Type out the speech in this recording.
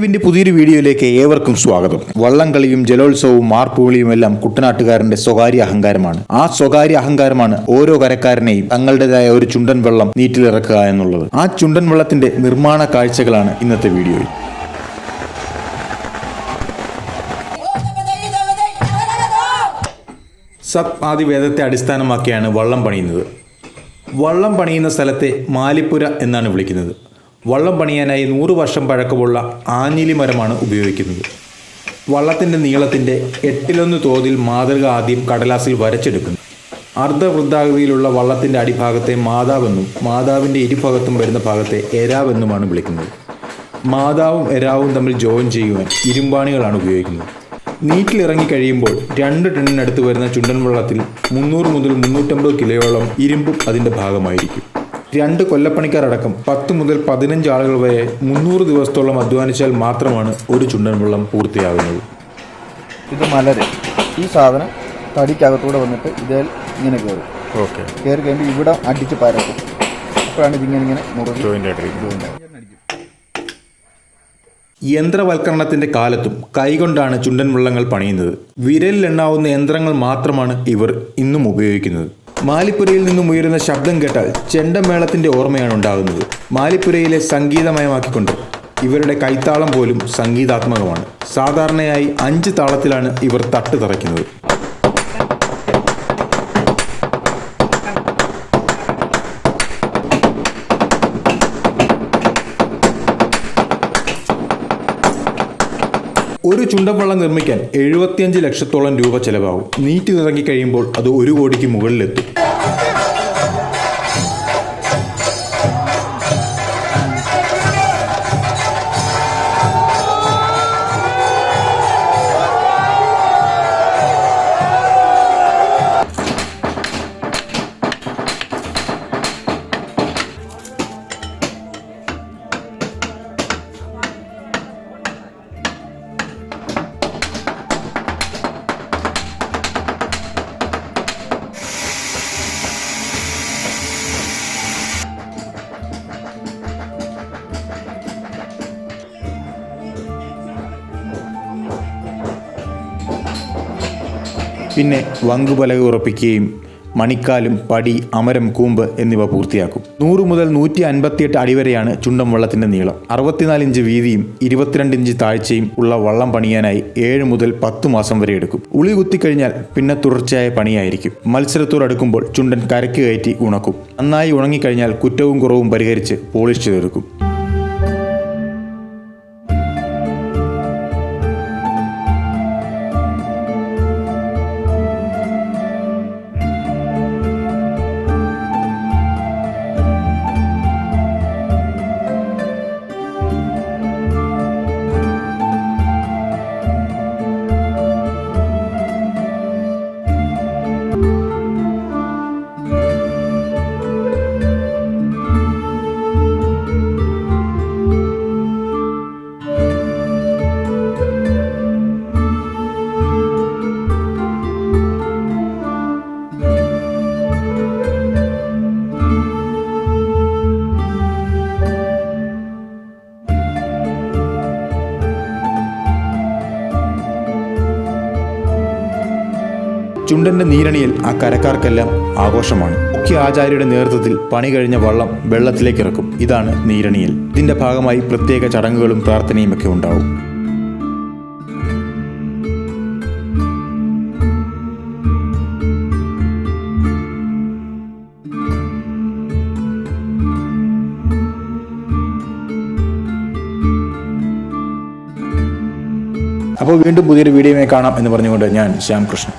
ലൈവിന്റെ പുതിയൊരു വീഡിയോയിലേക്ക് ഏവർക്കും സ്വാഗതം. വള്ളംകളിയും ജലോത്സവവും മാർപ്പുകളിയും എല്ലാം കുട്ടനാട്ടുകാരന്റെ സ്വകാര്യ അഹങ്കാരമാണ്. ആ സ്വകാര്യ അഹങ്കാരമാണ് ഓരോ കരക്കാരനെയും തങ്ങളുടേതായ ഒരു ചുണ്ടൻ വെള്ളം നീറ്റിലിറക്കുക എന്നുള്ളത്. ആ ചുണ്ടൻ വെള്ളത്തിന്റെ നിർമ്മാണ കാഴ്ചകളാണ് ഇന്നത്തെ വീഡിയോയിൽ. സത് ആദി വേദത്തെ അടിസ്ഥാനമാക്കിയാണ് വള്ളം പണിയുന്നത്. വള്ളം പണിയുന്ന സ്ഥലത്തെ മാലിപ്പുര എന്നാണ് വിളിക്കുന്നത്. വള്ളം പണിയാനായി നൂറ് വർഷം പഴക്കമുള്ള ആഞ്ഞിലി മരമാണ് ഉപയോഗിക്കുന്നത്. വള്ളത്തിന്റെ നീളത്തിന്റെ എട്ടിലൊന്ന് തോതിൽ മാതൃക ആദ്യം കടലാസിൽ വരച്ചെടുക്കുന്നു. അർദ്ധവൃദ്ധാകൃതിയിലുള്ള വള്ളത്തിന്റെ അടിഭാഗത്തെ മാതാവെന്നും മാതാവിന്റെ ഇരുഭാഗത്തും വരുന്ന ഭാഗത്തെ എരാവെന്നുമാണ് വിളിക്കുന്നത്. മാതാവും എരാവും തമ്മിൽ ജോയിൻ ചെയ്യുവാൻ ഇരുമ്പാണികളാണ് ഉപയോഗിക്കുന്നത്. നീറ്റിലിറങ്ങി കഴിയുമ്പോൾ രണ്ട് ടണ്ണിനടുത്ത് വരുന്ന ചുണ്ടൻ വള്ളത്തിൽ മുന്നൂറ് മുതൽ മുന്നൂറ്റമ്പത് കിലോയോളം ഇരുമ്പും അതിന്റെ ഭാഗമായിരിക്കും. രണ്ട് കൊല്ലപ്പണിക്കാരടക്കം പത്ത് മുതൽ പതിനഞ്ച് ആളുകൾ വരെ മുന്നൂറ് ദിവസത്തോളം അധ്വാനിച്ചാൽ മാത്രമാണ് ഒരു ചുണ്ടൻ വെള്ളം പൂർത്തിയാകുന്നത്. ഇത് മലര്. ഈ സാധനം തടിക്കകത്തൂടെ വന്നിട്ട് ഇതേ ഇങ്ങനെ കയറും ഓക്കെ. കയറി കഴിയുമ്പോൾ ഇവിടെ അടിച്ച് പരക്കും. അപ്പോഴാണ് ഇതിങ്ങനെ ഇങ്ങനെ യന്ത്രവൽക്കരണത്തിന്റെ കാലത്തും കൈകൊണ്ടാണ് ചുണ്ടൻ വള്ളങ്ങൾ പണിയുന്നത്. വിരലിലെണ്ണാവുന്ന യന്ത്രങ്ങൾ മാത്രമാണ് ഇവർ ഇന്നും ഉപയോഗിക്കുന്നത്. മാലിപ്പുരയിൽ നിന്നും ഉയരുന്ന ശബ്ദം കേട്ടാൽ ചെണ്ടമേളത്തിന്റെ ഓർമ്മയാണ് ഉണ്ടാകുന്നത്. മാലിപ്പുരയിലെ സംഗീതമയമാക്കിക്കൊണ്ട് ഇവരുടെ കൈത്താളം പോലും സംഗീതാത്മകമാണ്. സാധാരണയായി അഞ്ച് താളത്തിലാണ് ഇവർ തട്ട് തറയ്ക്കുന്നത്. ഒരു ചുണ്ടൻവള്ളം നിർമ്മിക്കാൻ എഴുപത്തിയഞ്ച് ലക്ഷത്തോളം രൂപ ചെലവാകും. നീറ്റ് നിറങ്ങി കഴിയുമ്പോൾ അത് ഒരു കോടിക്ക് മുകളിലെത്തും. പിന്നെ വങ്കുപലക ഉറപ്പിക്കുകയും മണിക്കാലും പടി അമരം കൂമ്പ് എന്നിവ പൂർത്തിയാക്കും. നൂറ് മുതൽ നൂറ്റി അൻപത്തിയെട്ട് അടി വരെയാണ് ചുണ്ടൻ വള്ളത്തിന്റെ നീളം. അറുപത്തിനാല് ഇഞ്ച് വീതിയും ഇരുപത്തിരണ്ട് ഇഞ്ച് താഴ്ചയും ഉള്ള വള്ളം പണിയാനായി ഏഴ് മുതൽ പത്ത് മാസം വരെ എടുക്കും. ഉളി കുത്തിക്കഴിഞ്ഞാൽ പിന്നെ തുടർച്ചയായ പണിയായിരിക്കും. മത്സരത്തോടടുക്കുമ്പോൾ ചുണ്ടൻ കരക്ക് കയറ്റി ഉണക്കും. നന്നായി ഉണങ്ങിക്കഴിഞ്ഞാൽ കുറ്റവും കുറവും പരിഹരിച്ച് പോളിഷ് ചെയ്തെടുക്കും. ചുണ്ടന്റെ നീരണിയിൽ ആ കരക്കാർക്കെല്ലാം ആഘോഷമാണ്. മുഖ്യ ആചാര്യയുടെ നേതൃത്വത്തിൽ പണി കഴിഞ്ഞ വള്ളം വെള്ളത്തിലേക്ക് ഇറക്കും. ഇതാണ് നീരണിയിൽ. ഇതിന്റെ ഭാഗമായി പ്രത്യേക ചടങ്ങുകളും പ്രാർത്ഥനയും ഒക്കെ ഉണ്ടാവും. അപ്പോൾ വീണ്ടും പുതിയൊരു വീഡിയോയുമായി കാണാം എന്ന് പറഞ്ഞുകൊണ്ട് ഞാൻ ശ്യാം കൃഷ്ണൻ